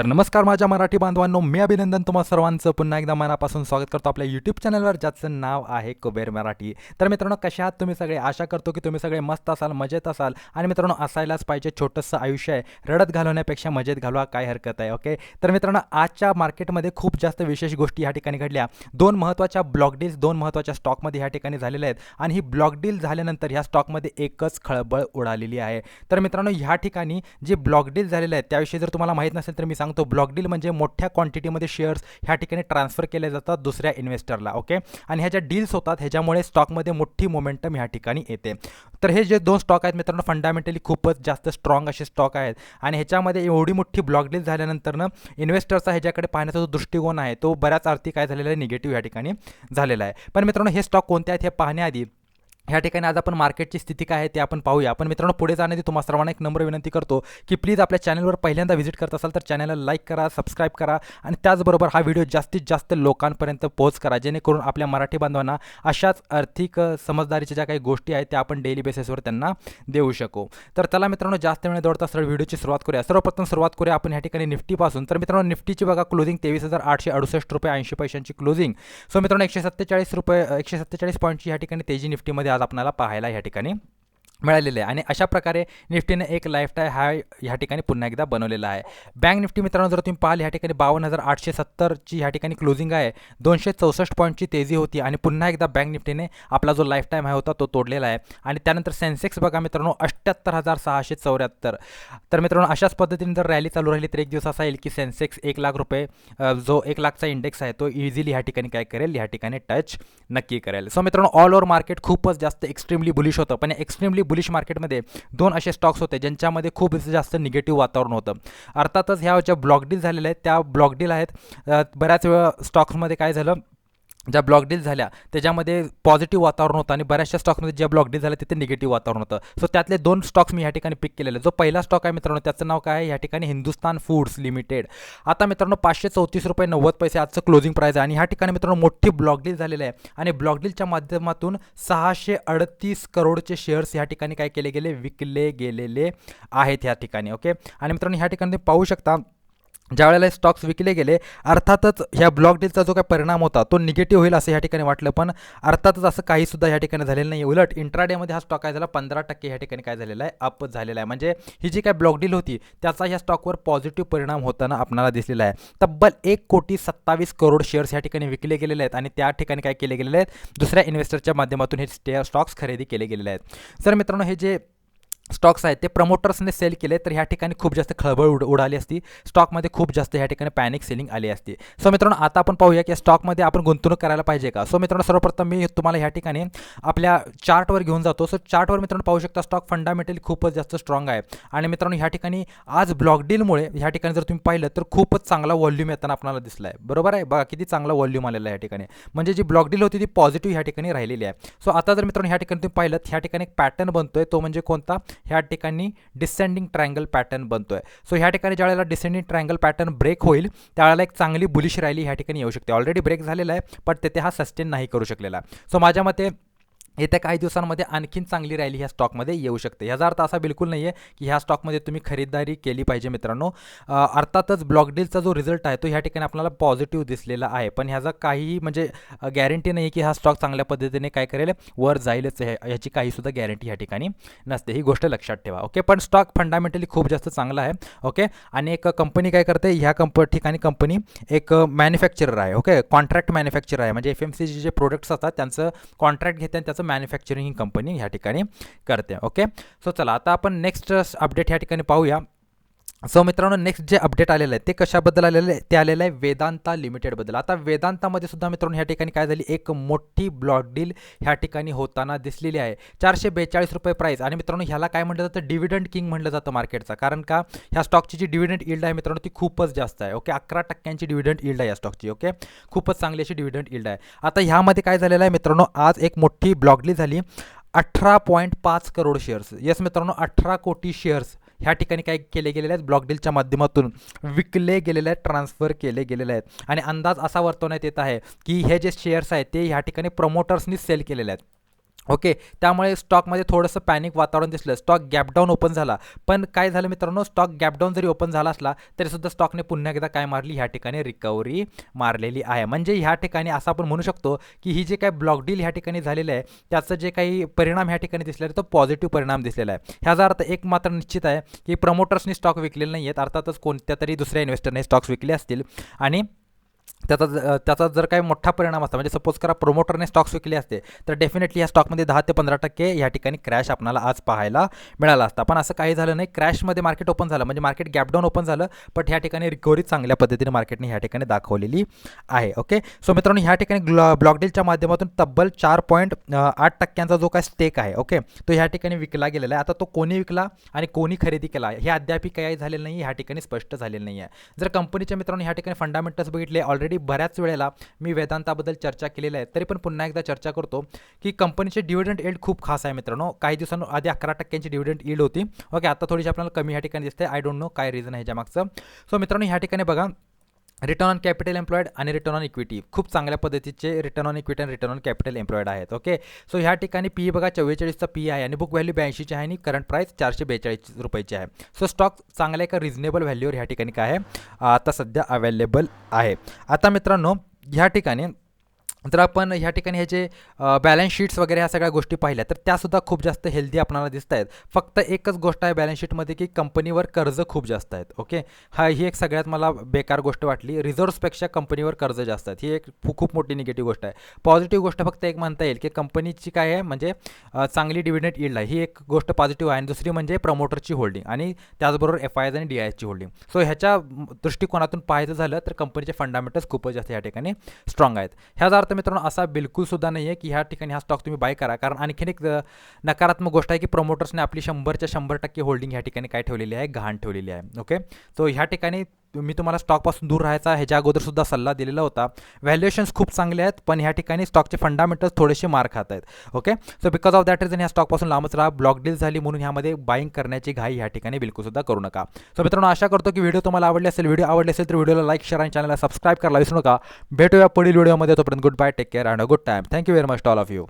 तर नमस्कार माझ्या मराठी बांधवांनो मी अभिनंदन तुम्हा सर्वांचं. पुन्हा एकदा मनापासून स्वागत करतो आपल्या यूट्यूब चॅनलवर ज्याचं नाव आहे कुबेर मराठी. तर मित्रांनो कशा आहात तुम्ही सगळे? आशा करतो की तुम्ही सगळे मस्त असाल मजेत असाल. आणि मित्रांनो असायलाच पाहिजे छोटंसं आयुष्य आहे. रडत घालवण्यापेक्षा मजेत घालवा काय हरकत आहे ओके? तर मित्रांनो आजच्या मार्केटमध्ये खूप जास्त विशेष गोष्टी ह्या ठिकाणी घडल्या. दोन महत्त्वाच्या ब्लॉक डील्स दोन महत्त्वाच्या स्टॉकमध्ये ह्या ठिकाणी झालेल्या आहेत. आणि ही ब्लॉक डील झाल्यानंतर ह्या स्टॉकमध्ये एकच खळबळ उडालेली आहे. तर मित्रांनो ह्या ठिकाणी जे ब्लॉक डील झालेले आहेत त्याविषयी जर तुम्हाला माहीत नसेल तर मी सांगतो ब्लॉक डील म्हणजे मोठ्या क्वांटिटीमध्ये शेअर्स ह्या ठिकाणी ट्रान्सफर केले जातात दुसऱ्या इन्व्हेस्टरला ओके आणि ह्या ज्या डील्स होतात ह्याच्यामुळे स्टॉकमध्ये मोठी मोमेंटम ह्या ठिकाणी येते. तर हे जे दोन स्टॉक आहेत मित्रांनो फंडामेंटली खूपच जास्त स्ट्रॉंग असे स्टॉक आहेत. आणि ह्याच्यामध्ये एवढी मोठी ब्लॉक डील झाल्यानंतरनं इन्व्हेस्टरचा ह्याच्याकडे पाहण्याचा जो दृष्टिकोन आहे तो बऱ्याच अर्थी काय झालेला आहे निगेटिव्ह या ठिकाणी झालेला आहे. पण मित्रांनो हे स्टॉक कोणते आहेत हे पाहण्याआधी ह्या ठिकाणी आज आपण मार्केटची स्थिती काय आहे ते आपण पाहूया. आपण मित्रांनो पुढे जाण्याची तुम्हाला सर्वांना एक नंबर विनंती करतो की प्लीज आपल्या चॅनलवर पहिल्यांदा व्हिजिट करत असाल तर चॅनलला लाईक करा सबस्क्राईब करा आणि त्याचबरोबर हा व्हिडिओ जास्तीत जास्त लोकांपर्यंत पोहोच करा. जेणेकरून आपल्या मराठी बांधवांना अशाच आर्थिक समजदारीच्या ज्या काही गोष्टी आहेत त्या आपण डेली बेसिसवर त्यांना देऊ शकू. तर चला मित्रांनो जास्त वेळ दौडता सरळ व्हिडिओची सुरुवात करूया. सर्वप्रथम सुरुवात करूया आपण ह्या ठिकाणी निफ्टीपासून तर मित्रांनो निफ्टीची बघा क्लोजिंग तेवीस हजार आठशे अडुसष्ट रुपये ऐंशी पैशांची क्लोजिंग सो मित्रांनो एकशे सत्तेचाळीस रुपये एकशे सत्तेचाळीस पॉईंटची ह्या ठिकाणी तेजी निफ्टीमध्ये आज आपल्याला पाहायला ह्या ठिकाणी मिळालेले आहे. आणि अशा प्रकारे निफ्टीने एक लाईफ टाय हाय ह्या ठिकाणी पुन्हा एकदा बनवलेला आहे. बँक निफ्टी मित्रांनो जर तुम्ही पाहाल ह्या ठिकाणी बावन्न हजार आठशे सत्तरची ह्या ठिकाणी क्लोजिंग आहे. दोनशे चौसष्ट पॉईंटची तेजी होती आणि पुन्हा एकदा बँक निफ्टीने आपला जो लाईफ टाईम आहे होता तो तोडलेला आहे. आणि त्यानंतर सेन्सेक्स बघा मित्रांनो अठ्ठ्याहत्तर हजार सहाशे चौऱ्याहत्तर. तर मित्रांनो अशाच पद्धतीने जर रॅली चालू राहिली तर एक दिवस असा येईल की सेन्सेक्स एक लाख रुपये जो एक लाखचा इंडेक्स आहे तो इझिली ह्या ठिकाणी काय करेल ह्या ठिकाणी टच नक्की करेल. सो मित्रांनो ऑल ओव्हर मार्केट खूपच जास्त एक्स्ट्रीमली बुलिश होतं. पण एक्स्ट्रीमली बुलिश मार्केटमध्ये दोन असे स्टॉक्स होते ज्यांच्यामध्ये खूप जास्त निगेटिव्ह वातावरण होतं. अर्थातच ह्या ज्या ब्लॉक डील झालेल्या आहेत त्या ब्लॉक डील आहेत बऱ्याच वेळा स्टॉक्समध्ये काय झालं ज्या ब्लॉक डील झाल्या त्याच्यामध्ये पॉझिटिव्ह वातावरण होतं आणि बऱ्याचशा स्टॉक्समध्ये ज्या ब्लॉक डील झाल्या तिथे निगेटिव्ह वातावरण होतं. सो त्यातले दोन स्टॉक्स मी ह्या ठिकाणी पिक केलेले जो पहिला स्टॉक आहे मित्रांनो त्याचं नाव काय आहे? ह्या ठिकाणी हिंदुस्तान फूड्स लिमिटेड आता मित्रांनो पाचशे चौतीस रुपये नव्वद पैसे आजचं क्लोजिंग प्राईस आहे. आणि ह्या ठिकाणी मित्रांनो मोठी ब्लॉक डील झालेली आहे. आणि ब्लॉक डीलच्या माध्यमातून सहाशे अडतीस करोडचे शेअर्स ह्या ठिकाणी काय केले गेले? विकले गेलेले आहेत ह्या ठिकाणी ओके आणि मित्रांनो ह्या ठिकाणी पाहू शकता ज्या वेळेला स्टॉक्स विकले गेले अर्थातच ह्या ब्लॉक डीलचा जो काही परिणाम होता तो निगेटिव्ह होईल असं ह्या ठिकाणी वाटलं. पण अर्थातच असं काहीसुद्धा ह्या ठिकाणी झालेलं नाही उलट इंट्राडेमध्ये हा स्टॉक काय झाला पंधरा टक्के. ह्या ठिकाणी काय झालेला आहे? अप झालेला आहे. म्हणजे ही जी काय ब्लॉक डील होती त्याचा ह्या स्टॉकवर पॉझिटिव्ह परिणाम होताना आपल्याला दिसलेला आहे. तब्बल एक कोटी सत्तावीस करोड शेअर्स ह्या ठिकाणी विकले गेलेले आहेत आणि त्या ठिकाणी काय केले गेलेले आहेत? दुसऱ्या इन्व्हेस्टरच्या माध्यमातून हे स्टे स्टॉक्स खरेदी केले गेलेले आहेत. सर मित्रांनो हे जे स्टॉक्स आहेत ते प्रमोटर्सने सेल केले तर ह्या ठिकाणी खूप जास्त खळबळ उड उडाली असती. स्टॉकमध्ये खूप जास्त ह्या ठिकाणी पॅनिक सेलिंग आली असती. सो मित्रांनो आता आपण पाहूया की या स्टॉकमध्ये आपण गुंतवणूक करायला पाहिजे का? सो मित्रांनो सर्वप्रथम मी तुम्हाला ह्या ठिकाणी आपल्या चार्टवर घेऊन जातो. सो चार्टवर मित्रांनो पाहू शकता स्टॉक फंडामेंटली खूपच जास्त स्ट्रॉंग आहे. आणि मित्रांनो ह्या ठिकाणी आज ब्लॉक डीलमुळे ह्या ठिकाणी जर तुम्ही पाहिलं तर खूपच चांगला व्हॉल्यूम येताना आपल्याला दिसला आहे बरोबर आहे? बघा किती चांगला व्हॉल्यूम आलेला आहे ह्या ठिकाणी. म्हणजे जी ब्लॉक डील होती ती पॉझिटिव्ह ह्या ठिकाणी राहिलेली आहे. सो आता जर मित्रांनो ह्या ठिकाणी तुम्ही पाहिलं ह्या ठिकाणी एक पॅटर्न बनतोय. तो म्हणजे कोणता? ह्या ठिकाणी डिसेंडिंग ट्रायंगल पॅटर्न बनतो आहे सो ह्या ठिकाणी ज्यावेळेला डिसेंडिंग ट्रायंगल पॅटर्न ब्रेक होईल त्यावेळेला एक चांगली बुलिश रॅली ह्या ठिकाणी येऊ शकते. ऑलरेडी ब्रेक झालेला आहे पण तेथे हा सस्टेन नाही करू शकलेला. सो माझ्या मते येत्या काही दिवसांमध्ये आणखीन चांगली रॅली ह्या स्टॉकमध्ये येऊ शकते. ह्याचा अर्थ असा बिलकुल नाही आहे की ह्या स्टॉकमध्ये तुम्ही खरेदारी केली पाहिजे मित्रांनो. अर्थातच ब्लॉक डीलचा जो रिझल्ट आहे तो ह्या ठिकाणी आपल्याला पॉझिटिव्ह दिसलेला आहे. पण ह्याचा काहीही म्हणजे गॅरंटी नाही की हा स्टॉक चांगल्या पद्धतीने काय करेल वर जाईलच हे- ह्याची काहीसुद्धा गॅरंटी ह्या ठिकाणी नसते. ही गोष्ट लक्षात ठेवा. ओके? पण स्टॉक फंडामेंटली खूप जास्त चांगला आहे. ओके? आणि एक कंपनी काय करते ह्या कंप ठिकाणी कंपनी एक मॅन्युफॅक्चरर आहे. ओके? कॉन्ट्रॅक्ट मॅन्युफॅक्चरर आहे. म्हणजे एफ एम सी जे प्रोडक्ट्स असतात त्यांचं कॉन्ट्रॅक्ट घेते आणि त्याचं मॅन्युफॅक्चरिंग ही कंपनी ह्या ठिकाणी करते ओके सो चला आता आपण नेक्स्ट अपडेट ह्या ठिकाणी पाहूया. सो मित्रांनो नेक्स्ट जे अपडेट आलेलं आहे ते कशाबद्दल आलेलं आहे? ते आलेलं आहे वेदांता लिमिटेडबद्दल. आता वेदांतामध्ये सुद्धा मित्रांनो ह्या ठिकाणी काय झाली? एक मोठी ब्लॉक डील ह्या ठिकाणी होताना दिसलेली आहे. चारशे बेचाळीस रुपये प्राईस आणि मित्रांनो ह्याला काय म्हटलं जातं? डिव्हिडंड किंग म्हटलं जातं मार्केटचा कारण का? ह्या स्टॉकची जी डिव्हिडंड इल्ड आहे मित्रांनो ती खूपच जास्त आहे. ओके अकरा टक्क्यांची डिव्हिडंड इल्ड आहे या स्टॉकची ओके खूपच चांगली अशी डिव्हिडंड इल्ड आहे. आता ह्यामध्ये काय झालेलं आहे मित्रांनो आज एक मोठी ब्लॉक डील झाली. अठरा पॉईंट पाच करोड शेअर्स येस मित्रांनो अठरा कोटी शेअर्स ह्या ठिकाणी काय केले गेलेले आहेत? ब्लॉक डीलच्या माध्यमातून विकले गेलेले आहेत ट्रान्सफर केले गेलेले आहेत. आणि अंदाज असा वर्तवण्यात येत आहे की हे जे शेअर्स आहेत ते ह्या ठिकाणी प्रमोटर्सनी सेल केलेले आहेत. ओके त्यामुळे स्टॉकमध्ये थोडंसं पॅनिक वातावरण दिसलं. स्टॉक गॅपडाऊन ओपन झाला. पण काय झालं मित्रांनो स्टॉक गॅपडाऊन जरी ओपन झाला असला तरीसुद्धा स्टॉकने पुन्हा एकदा काय मारली? ह्या ठिकाणी रिकव्हरी मारलेली आहे. म्हणजे ह्या ठिकाणी असं आपण म्हणू शकतो की ही जे काही ब्लॉक डील ह्या ठिकाणी झालेलं आहे त्याचं जे काही परिणाम ह्या ठिकाणी दिसलेला आहे तो पॉझिटिव्ह परिणाम दिसलेला आहे. ह्याचा अर्थ एक मात्र निश्चित आहे की प्रमोटर्सनी स्टॉक विकलेले नाही आहेत अर्थातच कोणत्या तरी दुसऱ्या इन्व्हेस्टरने स्टॉक्स विकले असतील. आणि त्याचा ज- त्याचा जर काही मोठा परिणाम असता म्हणजे सपोज करा प्रोमोटरने स्टॉक्स विकले असते तर डेफिनेटली या स्टॉकमध्ये दहा ते पंधरा टक्के या ठिकाणी क्रॅश आपल्याला आज पाहायला मिळाला असता. पण असं काही झालं नाही. क्रॅशमध्ये मार्केट ओपन झालं. म्हणजे मार्केट गॅपडाऊन ओपन झालं बट ह्या ठिकाणी रिकव्हरी चांगल्या पद्धतीने मार्केटने ह्या ठिकाणी दाखवलेली आहे. ओके सो मित्रांनो ह्या ठिकाणी ग्लॉ ब्लॉकडीलच्या माध्यमातून तब्बल चार पॉईंट आठ टक्क्यांचा जो काय स्टेक आहे ओके तो ह्या ठिकाणी विकला गेलेला आहे. आता तो कोणी विकला आणि कोणी खरेदी केला हे अद्याप काही झालेलं नाही ह्या ठिकाणी स्पष्ट झालेलं नाही आहे. जर कंपनीच्या मित्रांनो ह्या ठिकाणी फंडामेंटल्स बघितले ऑलरेडी बऱ्याच वेळेला मी वेदांताबद्दल चर्चा केलेली आहे. तरी पण पुन्हा एकदा चर्चा करतो की कंपनीचे डिव्हिडंड एल्ड खूप खास आहे मित्रांनो. काही दिवसांआधी अकरा टक्क्यांची डिव्हिडंड ईल्ड होती. ओके आता थोडीशी आपल्याला कमी ह्या ठिकाणी दिसते. आय डोंट नो काय रिझन आहे ह्याच्यामागचं सो मित्रांनो ह्या ठिकाणी बघा रिटर्न ऑन कॅपिटल एम्प्लॉईड आणि रिटर्न ऑन इक्विटी खूप चांगल्या पद्धतीचे रिटर्न ऑन इक्विटी आणि रिटर्न ऑन कॅपिटल एम्प्लॉईड आहेत ओके सो ह्या ठिकाणी पी बघा चव्वेचाळीसचा पी आहे आणि बुक व्हॅल्यू ब्याऐंशीची आहे आणि करंट प्राईस चारशे बेचाळीस रुपयाची आहे. सो स्टॉक चांगल्या एका रिझनेबल व्हॅल्यूवर ह्या ठिकाणी काय आहे? आता सध्या अवेलेबल आहे. आता मित्रांनो ह्या ठिकाणी जर आपण ह्या ठिकाणी ह्याचे बॅलन्स शीट्स वगैरे ह्या सगळ्या गोष्टी पाहिल्या तर त्यासुद्धा खूप जास्त हेल्दी आपल्याला दिसत आहेत. फक्त एकच गोष्ट आहे बॅलन्स शीटमध्ये की कंपनीवर कर्ज खूप जास्त आहेत ओके हा ही एक सगळ्यात मला बेकार गोष्ट वाटली. रिझर्व्सपेक्षा कंपनीवर कर्ज जास्त आहेत. ही एक खूप मोठी निगेटिव्ह गोष्ट आहे. पॉझिटिव्ह गोष्ट फक्त एक म्हणता येईल की कंपनीची काय आहे म्हणजे चांगली डिव्हिडंट यील्ड आहे ही एक गोष्ट पॉझिटिव्ह आहे. आणि दुसरी म्हणजे प्रमोटरची होल्डिंग आणि त्याचबरोबर एफ आय आणि डी आय एसची होल्डिंग सो ह्याच्या दृष्टिकोनातून पाहायचं झालं तर कंपनीचे फंडामेंटल्स खूपच जास्त या ठिकाणी स्ट्रॉंग आहेत. ह्याचा अर्थ मित्रांनो असा बिलकुल सुद्धा नाही आहे की ह्या ठिकाणी हा स्टॉक तुम्ही बाय करा. कारण आणखीन एक नकारात्मक गोष्ट आहे की प्रमोटर्सने आपली शंभरच्या शंभर टक्के होल्डिंग ह्या ठिकाणी काय ठेवलेली आहे? गहाण ठेवलेली आहे. ओके सो ह्या ठिकाणी मी तुम्हाला स्टॉकपासून दूर राहायचा ह्याच्या अगोदरसुद्धा सल्ला दिलेला होता. व्हॅल्युएशन्स खूप चांगले आहेत पण ह्या ठिकाणी स्टॉकचे फंडामेंटल्स थोडेसे मार खात आहेत. Okay so because of that reason ह्या स्टॉकपासून लांबच राहा. ब्लॉक डील झाली म्हणून ह्यामध्ये बाईंग करण्याची घाई ह्या ठिकाणी बिलकुलसुद्धा करू नका. सो मित्रांनो आशा करतो की व्हिडिओ तुम्हाला आवडले असेल. व्हिडिओ आवडले असेल तर व्हिडिओला लाईक शेअर आणि चॅनलला सबस्क्राईब करायला विसरू नका. भेटूया पुढील व्हिडिओमध्ये तोपर्यंत good bye take care and a good time thank you very much all of you